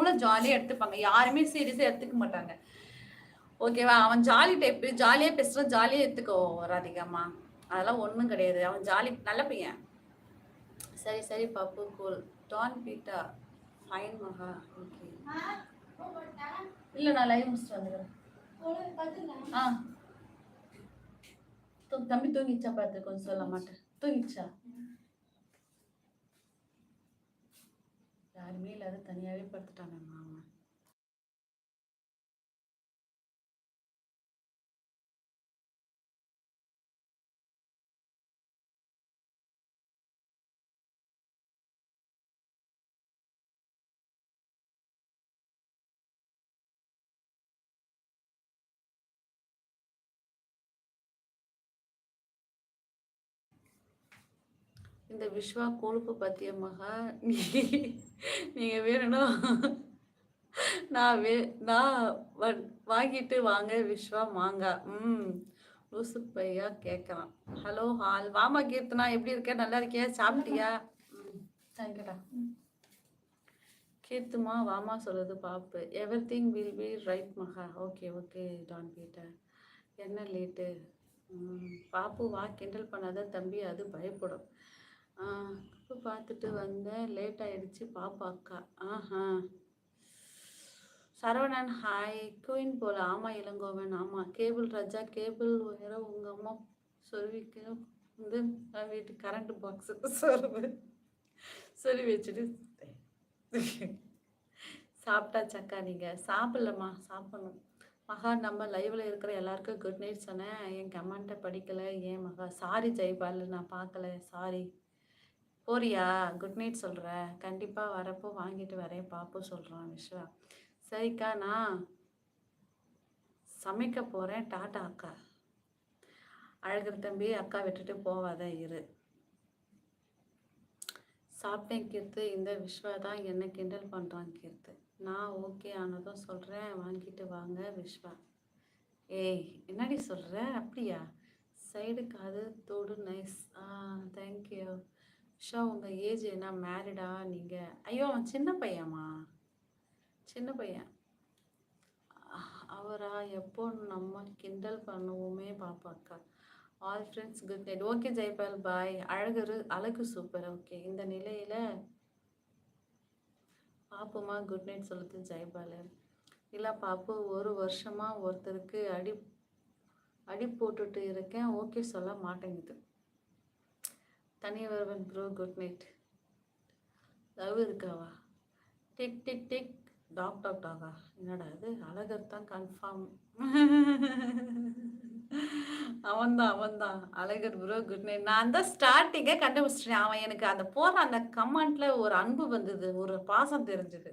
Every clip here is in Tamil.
அவங்களும் ஜாலியாக எடுத்துப்பாங்க. யாருமே சீரியஸாக எடுத்துக்க மாட்டாங்க. ஓகேவா அவன் ஜாலி டைப்பு ஜாலியாக பேசுகிறான் ஜாலியாக எடுத்துக்கோ ராதிகாமா அதெல்லாம் ஒன்றும் கிடையாது. அவன் ஜாலி நல்ல பையன். சரி சரி பப்பு கூல் டான் பீட்டா ஃபைன் மகா. ஓகே இல்லை நான் லைவ் முடிச்சுட்டு வந்துடுறேன். ஆ. தம்பி தூங்கிச்சா பார்த்து கொஞ்சம் சொல்ல மாட்டேன். தூங்கிச்சா யாருமே இல்லாத தனியாகவே படுத்துட்டாங்க மாமா. இந்த விஸ்வா கொழுப்பு பத்திய மகா நீ- நீங்க வேணும்னா நான் வே நான் வாங்கிட்டு வாங்க விஸ்வா மாங்கா. ம் லூசு பையா கேட்குறான் ஹலோ ஹால். வாமா கீர்த்தனா எப்படி இருக்க? நல்லா இருக்கியா? சாப்பிட்டியா? தேங்க்யூடா கீர்த்துமா வாமா சொல்லுது பாப்பு. Everything will be right Maha. Okay okay don Peter என்ன லேட்டு பாப்பு வா கிண்டல் பண்ணாத தம்பி அது பயப்படும். இப்போ பார்த்துட்டு வந்தேன். லேட் ஆயிடுச்சு. பாப்பா அக்கா. ஆஹா. சரவணன் ஹாய் குயின் போல. ஆமாம் இளங்கோவன். ஆமாம் கேபிள் ராஜா கேபிள் வேற உங்கள் அம்மா சொருவிக்கு வந்து நான் வீட்டு கரண்ட் பாக்ஸுக்கு சொருவு சொருவி வச்சுட்டு. சாப்பிட்டாச்சாக்கா நீங்கள் சாப்பிட்லம்மா. சாப்பிடணும். மகா நம்ம லைவில் இருக்கிற எல்லாருக்கும் குட் நைட் சொன்னேன். என் கமெண்ட்டை படிக்கலை. ஏன் மகா? சாரி ஜெய்பால். நான் பார்க்கல. சாரி போறியா? குட் நைட் சொல்கிறேன் கண்டிப்பாக வரப்போ வாங்கிட்டு வரேன் பாப்போ சொல்கிறான் விஸ்வா. சரிக்கா நான் சமைக்க போகிறேன் டாட்டா அக்கா. அழகர் தம்பி அக்கா விட்டுட்டு போவாத இரு. சாப்பிட்டேன் கீர்த்து. இந்த விஸ்வா தான் என்ன கிண்டல் பண்ணுறான் கீர்த்து. நான் ஓகே ஆனதும் சொல்கிறேன் வாங்கிட்டு வாங்க விஸ்வா. ஏய் என்னடி சொல்கிற அப்படியா? சைடு காது தோடு நைஸ் ஆ தேங்க்யூ ஷா உங்கள் ஏஜ் என்ன? மேரிடா? நீங்கள் ஐயோ அவன் சின்ன பையன்மா. சின்ன பையன். அவரா எப்போ நம்ம கிண்டல் பண்ணுவோமே பாப்பாக்கா. All friends good night okay Jaipal bye அழகு அழகு சூப்பர் ஓகே இந்த நிலையில் பாப்புமா? குட் நைட் சொல்லுது ஜெய்பால். இல்லை பாப்பு ஒரு வருஷமாக ஒருத்தருக்கு அடி அடி போட்டுட்டு இருக்கேன். ஓகே சொல்ல மாட்டேங்குது. தனியவர்வன் bro good night love இருக்காவா? Tick tick tick. Tock tock டாகா என்னடா இது? அழகர் தான் கன்ஃபார்ம் அவன்தான் அவன்தான். அழகர் ப்ரோ குட் நைட் நான் தான் ஸ்டார்டிங்கே கண்டுபிடிச்சிட்டேன். அவன் எனக்கு அந்த போகிற அந்த கமெண்ட்ல ஒரு அன்பு வந்தது. ஒரு பாசம் தெரிஞ்சது.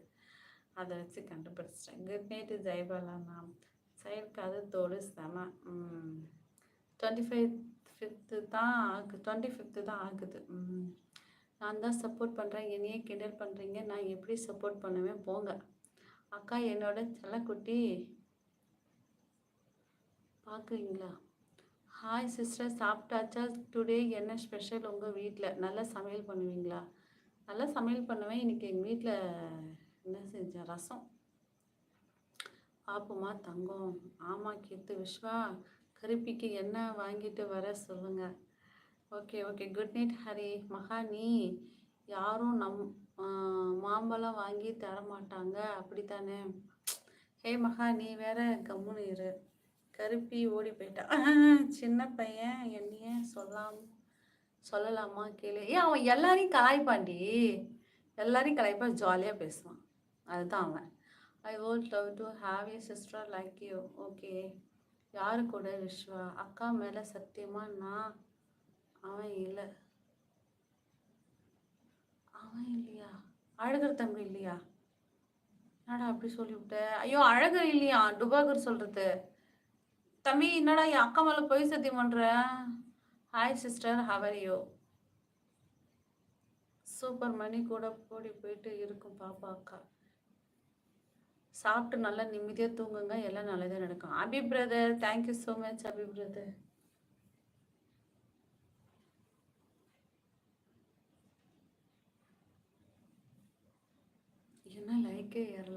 அதை வச்சு கண்டுபிடிச்சிட்டேன். குட் நைட்டு ஜெயபாலா மேம் சைடு கது தோடு செம. டுவெண்ட்டி ஃபைவ் ஃபிஃப்த்து தான் ஆகுது. டுவெண்ட்டி ஃபிஃப்த்து தான் ஆகுது. நான் தான் சப்போர்ட் பண்ணுறேன் என்னையே கிண்டல் பண்ணுறீங்க நான் எப்படி சப்போர்ட் பண்ணுவேன்? போங்க. அக்கா என்னோட செல்லக்குட்டி பார்க்குறீங்களா? ஹாய் சிஸ்டர் சாப்பிட்டாச்சா? டுடே என்ன ஸ்பெஷல் உங்கள் வீட்டில் நல்லா சமையல் பண்ணுவீங்களா? நல்லா சமையல் பண்ணுவேன். இன்றைக்கி எங்கள் வீட்டில் என்ன செஞ்சேன்? ரசம். பாப்புமா தங்கம். ஆமாம் கீர்த்து விஸ்வா. கருப்பிக்கு என்ன வாங்கிட்டு வர சொல்லுங்க. Okay okay good night Hari Maha நீ யாரும் நம் மாம்பழம் வாங்கி தர மாட்டாங்க அப்படித்தானே? ஹே மகா நீ வேற கம்முன்னு இரு. கருப்பி ஓடி போயிட்டா. சின்ன பையன் என்னைய சொல்லாம் சொல்லலாமா கேளு. ஏன் அவன் எல்லாரையும் கலாய்ப்பாண்டி எல்லாரையும் கலாய்ப்பா ஜாலியாக பேசுவான். அதுதான் அவன். I would love to have a sister like you okay யாரு கூட விஸ்வா அக்கா மேலே சத்தியமா நான் அவன் இல்லை. அவன் இல்லையா? அழகர் தம்பி இல்லையா? என்னடா அப்படி சொல்லிவிட்ட ஐயோ அழகர் இல்லையா? டுபாகர் சொல்றது. தம்பி என்னடா என் அக்கா மேலே போய் சத்தியம் பண்ற? Hi sister how are you super மணி கூட ஓடி போயிட்டு இருக்கும் பாப்பா அக்கா. சாப்பிட்டு நல்லா நிம்மதியாக தூங்குங்க. எல்லாம் நல்லதாக நடக்கும். Abhi brother thank you so much Abhi brother என்ன லைக்கே ஏறல.